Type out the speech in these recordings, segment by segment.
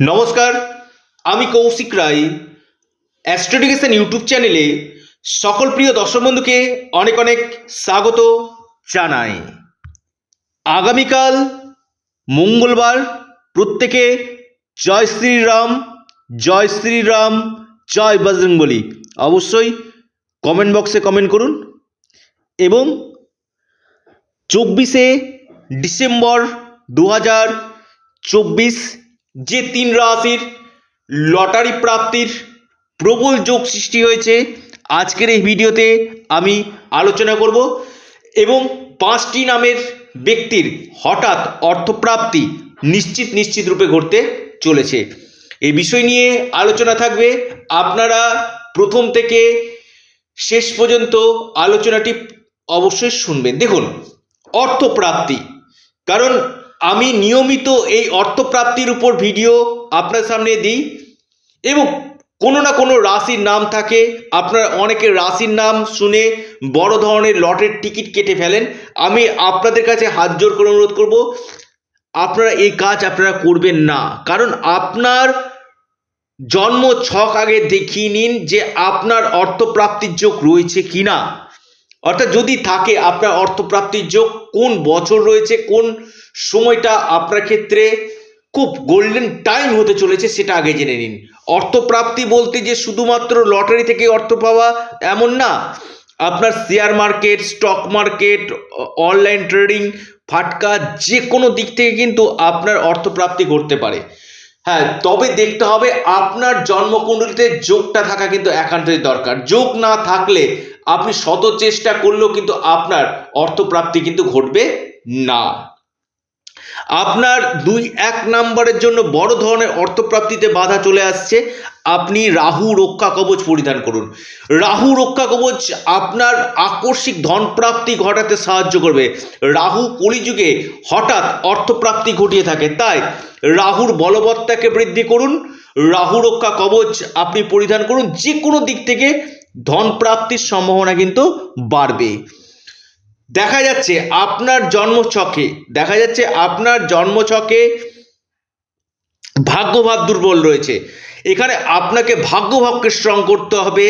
নমস্কার, আমি কৌশিক রায়। অ্যাস্ট্রোডিকেশন ইউটিউব চ্যানেলে সকল প্রিয় দর্শক বন্ধুকে অনেক অনেক স্বাগত জানাই। আগামীকাল মঙ্গলবার, প্রত্যেকে জয় শ্রীরাম জয় শ্রীরাম, জয় বজরংবলী। অবশ্যই কমেন্ট বক্সে কমেন্ট করুন এবং চব্বিশে ডিসেম্বর দু হাজার চব্বিশ যে তিন রাশির লটারি প্রাপ্তির প্রবল যোগ সৃষ্টি হয়েছে, আজকের এই ভিডিওতে আমি আলোচনা করব এবং পাঁচটি নামের ব্যক্তির হঠাৎ অর্থপ্রাপ্তি নিশ্চিত নিশ্চিত রূপে ঘটতে চলেছে। এই বিষয় নিয়ে আলোচনা থাকবে। আপনারা প্রথম থেকে শেষ পর্যন্ত আলোচনাটি অবশ্যই শুনবেন। দেখুন, অর্থপ্রাপ্তি, কারণ আমি নিয়মিত এই অর্থপ্রাপ্তির উপর ভিডিও আপনার সামনে দিই এবং কোনো না কোনো রাশির নাম থাকে। আপনার অনেকের রাশির নাম শুনে বড় ধরনের লটের টিকিট কেটে ফেলেন। আমি আপনাদের কাছে হাত জোর করে অনুরোধ করব, আপনারা এই কাজ আপনারা করবেন না। কারণ আপনার জন্ম ছক আগে দেখিয়ে নিন যে আপনার অর্থপ্রাপ্তির যোগ রয়েছে কি না অর্থাৎ যদি থাকে আপনার অর্থপ্রাপ্তির যোগ, কোন বছর রয়েছে, কোন সময়টা আপনার ক্ষেত্রে খুব গোল্ডেন টাইম হতে চলেছে সেটা আগে জেনে নিন। অর্থপ্রাপ্তি বলতে যে শুধুমাত্র লটারি থেকে অর্থ পাওয়া এমন না, আপনার share market stock market online trading ফাটকা যে কোনো দিক থেকে কিন্তু আপনার অর্থপ্রাপ্তি ঘটতে পারে। হ্যাঁ তবে দেখতে হবে আপনার জন্মকুণ্ডলিতে যোগটা থাকা কিন্তু একান্তই দরকার। যোগ না থাকলে আপনি শত চেষ্টা করলেও কিন্তু আপনার অর্থপ্রাপ্তি কিন্তু ঘটবে না। আপনার দুই এক নাম্বারের জন্য বড় ধরনের অর্থপ্রাপ্তিতে বাধা চলে আসছে। আপনি রাহু রক্ষা কবচ পরিধান করুন। রাহু রক্ষা কবচ আপনার আকস্মিক ধনপ্রাপ্তি ঘটাতে সাহায্য করবে। রাহু কলিযুগে হঠাৎ অর্থপ্রাপ্তি ঘটিয়ে থাকে, তাই রাহুর বলবত্তাকে বৃদ্ধি করুন। রাহু রক্ষা কবচ আপনি পরিধান করুন। যে কোনো দিক থেকে ধন প্রাপ্তির সম্ভাবনা কিন্তু বাড়বে। দেখা যাচ্ছে আপনার জন্মছকে, দেখা যাচ্ছে আপনার জন্মছকে ভাগ্যভাব দুর্বল রয়েছে। এখানে আপনাকে ভাগ্যভাবকে স্ট্রং করতে হবে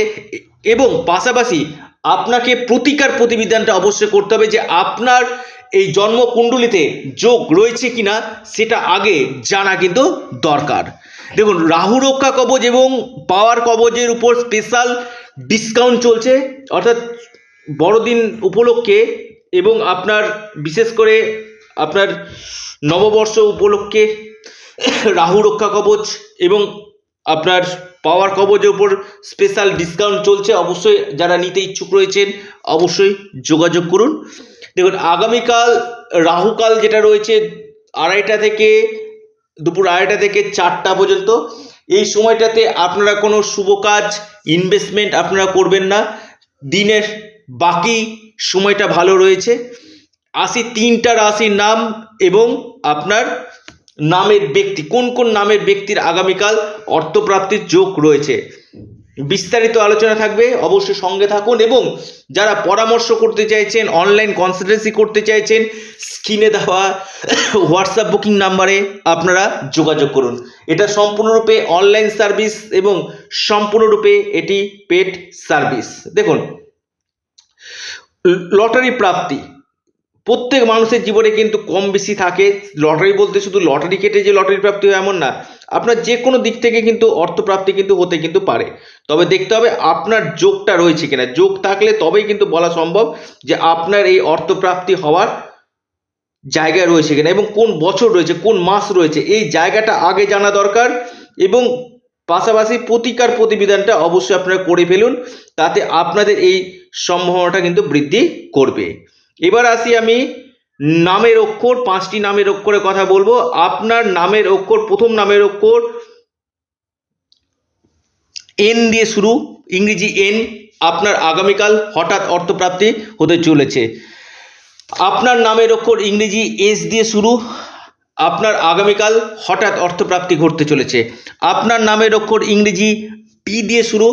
এবং পাশাপাশি আপনাকে প্রতিকার প্রতিবিধানটা অবশ্যই করতে হবে যে আপনার এই জন্মকুণ্ডলিতে যোগ রয়েছে কিনা সেটা আগে জানা কিন্তু দরকার। দেখুন, রাহু রক্ষা কবচ এবং পাওয়ার কবচের উপর স্পেশাল ডিসকাউন্ট চলছে, অর্থাৎ বড়দিন উপলক্ষে এবং আপনার, বিশেষ করে আপনার নববর্ষ উপলক্ষে রাহু রক্ষা কবচ এবং আপনার পাওয়ার কবচের উপর স্পেশাল ডিসকাউন্ট চলছে, অবশ্যই যারা নিতে ইচ্ছুক রয়েছেন, অবশ্যই যোগাযোগ করুন। দেখুন, আগামীকাল, রাহুকাল যেটা রয়েছে, আড়াইটা থেকে, দুপুর আড়াইটা থেকে চারটা পর্যন্ত এই সময়টাতে আপনারা কোনো শুভ কাজ ইনভেস্টমেন্ট আপনারা করবেন না। দিনের বাকি সময়টা ভালো রয়েছে। আসি তিনটা রাশির নাম এবং আপনার নামের ব্যক্তি, কোন কোন নামের ব্যক্তির আগামীকাল অর্থপ্রাপ্তির যোগ রয়েছে। বিস্তারিত আলোচনা থাকবে, অবশ্যই সঙ্গে থাকুন এবং যারা পরামর্শ করতে চাইছেন অনলাইন কনসালটেন্সি করতে চাইছেন স্ক্রিনে দেওয়া হোয়াটসঅ্যাপ বুকিং নাম্বারে আপনারা যোগাযোগ করুন। এটা সম্পূর্ণরূপে অনলাইন সার্ভিস এবং সম্পূর্ণরূপে এটি পেড সার্ভিস দেখুন লটারি প্রাপ্তি। প্রত্যেক মানুষের জীবনে কিন্তু কম বেশি থাকে। লটারি বলতে শুধু লটারি কেটে যে লটারি প্রাপ্তি হয় এমন না, আপনার যে কোনো দিক থেকে কিন্তু অর্থপ্রাপ্তি কিন্তু হতে কিন্তু পারে। তবে দেখতে হবে আপনার যোগটা রয়েছে কিনা। যোগ থাকলে তবেই কিন্তু বলা সম্ভব যে আপনার এই অর্থপ্রাপ্তি হওয়ার জায়গা রয়েছে কিনা এবং কোন বছর রয়েছে, কোন মাস রয়েছে, এই জায়গাটা আগে জানা দরকার এবং পাশাপাশি প্রতিকার প্রতিবিধানটা অবশ্যই আপনারা করে ফেলুন, তাতে আপনাদের এই সম্ভাবনাটা কিন্তু বৃদ্ধি করবে। এবার আসি আমি নামের অক্ষর, পাঁচটি নামের অক্ষরের কথা বলব। আপনার নামের অক্ষর, প্রথম নামের অক্ষর এন দিয়ে শুরু, ইংরেজি এন আপনার আগামীকাল হঠাৎ অর্থপ্রাপ্তি হতে চলেছে। আপনার নামের অক্ষর ইংরেজি এস দিয়ে শুরু, আপনার আগামীকাল হঠাৎ অর্থপ্রাপ্তি ঘটতে চলেছে। আপনার নামের অক্ষর ইংরেজি পি দিয়ে শুরু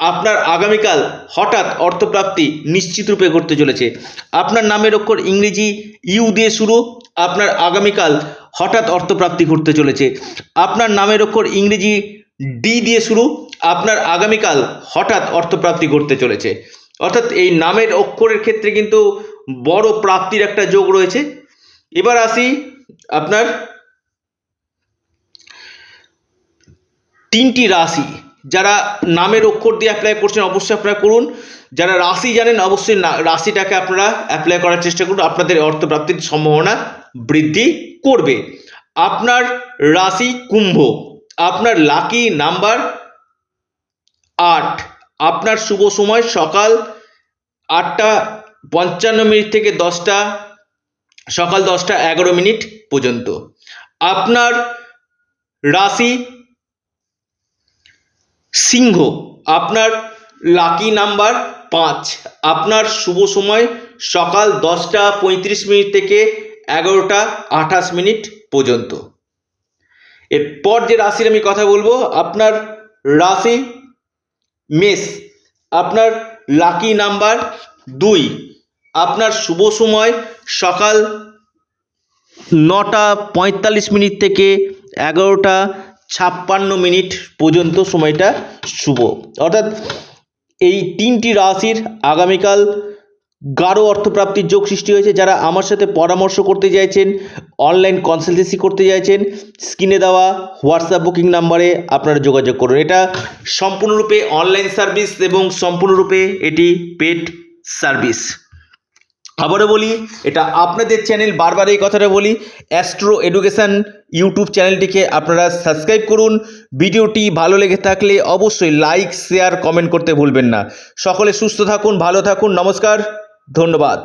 আপনার আগামীকাল হঠাৎ অর্থপ্রাপ্তি নিশ্চিত রূপে ঘটতে চলেছে। আপনার নামের অক্ষর ইংরেজি, ইউ দিয়ে শুরু, আপনার আগামীকাল হঠাৎ অর্থপ্রাপ্তি ঘটতে চলেছে। আপনার নামের অক্ষর ইংরেজি, ডি দিয়ে শুরু, আপনার আগামীকাল হঠাৎ অর্থপ্রাপ্তি ঘটতে চলেছে। অর্থাৎ এই নামের অক্ষরের ক্ষেত্রে কিন্তু বড় প্রাপ্তির একটা যোগ রয়েছে। এবার আসি আপনার তিনটি রাশি। যারা নামের অক্ষর দিয়ে অ্যাপ্লাই করছেন, অবশ্যই অ্যাপ্লাই করুন। যারা রাশি জানেন, অবশ্যই রাশিটাকে আপনারা অ্যাপ্লাই করার চেষ্টা করুন। আপনাদের অর্থপ্রাপ্তির সম্ভাবনা বৃদ্ধি করবে। আপনার রাশি কুম্ভ, আপনার লাকি নাম্বার আট। আপনার শুভ সময় সকাল আটটা পঞ্চান্ন মিনিট থেকে দশটা, সকাল দশটা এগারো মিনিট পর্যন্ত। আপনার রাশি সিংহ, আপনার লাকি নাম্বার পাঁচ। আপনার শুভ সময় সকাল দশটা পঁয়ত্রিশ মিনিট থেকে এগারোটা আঠাশ মিনিট পর্যন্ত। এরপর যে রাশির আমি কথা বলব, আপনার রাশি মেষ, আপনার লাকি নাম্বার দুই। আপনার শুভ সময় সকাল নটা পঁয়তাল্লিশ মিনিট থেকে এগারোটা ছাপ্পান্ন মিনিট পর্যন্ত সময়টা শুভ। অর্থাৎ এই তিনটি রাশির আগামীকাল গাঢ় অর্থপ্রাপ্তির যোগ সৃষ্টি হয়েছে। যারা আমার সাথে পরামর্শ করতে চাইছেন অনলাইন কনসালটেন্সি করতে চাইছেন স্ক্রিনে দেওয়া হোয়াটসঅ্যাপ বুকিং নাম্বারে আপনারা যোগাযোগ করুন। এটা সম্পূর্ণরূপে অনলাইন সার্ভিস এবং সম্পূর্ণরূপে এটি পেড সার্ভিস আবারও বলি, এটা আপনাদের চ্যানেল বারবার এই কথাটা বলি অ্যাস্ট্রো এডুকেশান ইউটিউব চ্যানেলটিকে আপনারা সাবস্ক্রাইব করুন। ভিডিওটি ভালো লেগে থাকলে অবশ্যই লাইক শেয়ার কমেন্ট করতে ভুলবেন না। সকলে সুস্থ থাকুন, ভালো থাকুন, নমস্কার, ধন্যবাদ।